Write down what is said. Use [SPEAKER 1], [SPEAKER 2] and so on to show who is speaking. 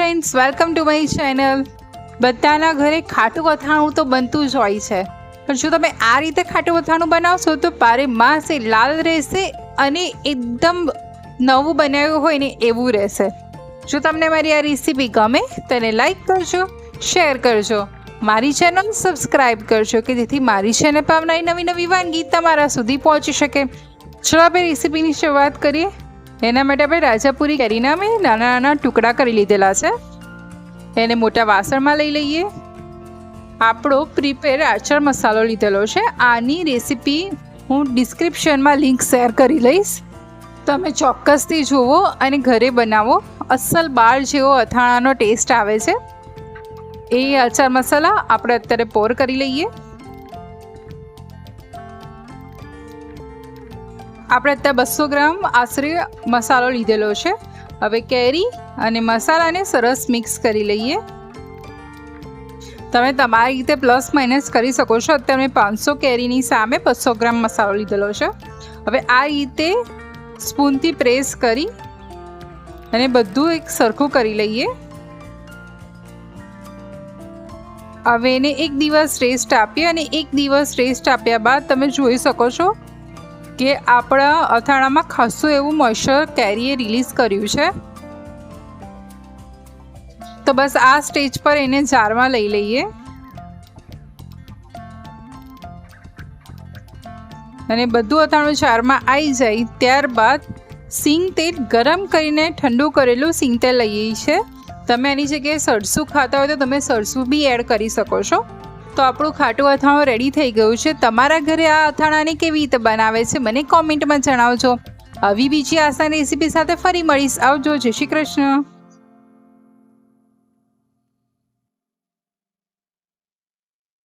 [SPEAKER 1] Friends welcome to my channel બધાના ઘરે ખાટું અથાણું તો બનતું જ હોય છે. પણ જો તમે આ રીતે ખાટું અથાણું બનાવશો તો પારે માસ લાલ રહેશે અને એકદમ નવું બનાવ્યું હોય ને એવું રહેશે. જો તમને મારી આ રેસીપી ગમે, તેને લાઈક કરજો શેર કરજો. મારી ચેનલ સબસ્ક્રાઈબ કરજો કે જેથી મારી ચેનલ પર નવી નવી વાનગી તમારા સુધી પહોંચી શકે. ચલો આપણે રેસીપીની શરૂઆત કરીએ. એના માટે આપણે રાજાપુરી કેરીના મેં નાના નાના ટુકડા કરી લીધેલા છે. એને મોટા વાસણમાં લઈ લઈએ. આપણો પ્રિપેર આચાર મસાલો લીધેલો છે. આની રેસીપી હું ડિસ્ક્રિપ્શનમાં લિંક શેર કરી લઈશ. તમે ચોક્કસથી જુઓ અને ઘરે બનાવો. અસલ બાર જેવો અથાણાનો ટેસ્ટ આવે છે. એ આચાર મસાલા આપણે અત્યારે પોર કરી લઈએ. આપણે અત્યારે બસો ગ્રામ આશરે મસાલો લીધેલો છે. હવે કેરી અને મસાલાને સરસ મિક્સ કરી લઈએ. તમે તમારી રીતે પ્લસ માઇનસ કરી શકો છો. અત્યારે પાંચસો કેરીની સામે બસો ગ્રામ મસાલો લીધેલો છે. હવે આ રીતે સ્પૂનથી પ્રેસ કરી અને બધું એક સરખું કરી લઈએ. હવે એને એક દિવસ રેસ્ટ આપીએ અને એક દિવસ રેસ્ટ આપ્યા બાદ તમે જોઈ શકો છો કે આપણા અથાણામાં ખાસું એવું મોઇશ્ચર કેરીએ રિલીઝ કર્યું છે. તો બસ આ સ્ટેજ પર એને જારમાં લઈ લઈએ. અને બધું અથાણું જારમાં આવી જાય ત્યારબાદ સિંગ તેલ ગરમ કરીને ઠંડુ કરેલું સિંગ તેલ લઈએ છે તમે એની જગ્યાએ સરસું ખાતા હોય તો તમે સરસું બી એડ કરી શકો છો. તો આપણું ખાટું અથાણું રેડી થઈ ગયું છે. તમારા ઘરે આ અથાણાને કેવી રીતે બનાવે છે, મને કોમેન્ટમાં જણાવજો. આવી બીજી આસાન રેસીપી સાથે ફરી મળીશ. આવજો, જય શ્રી કૃષ્ણ.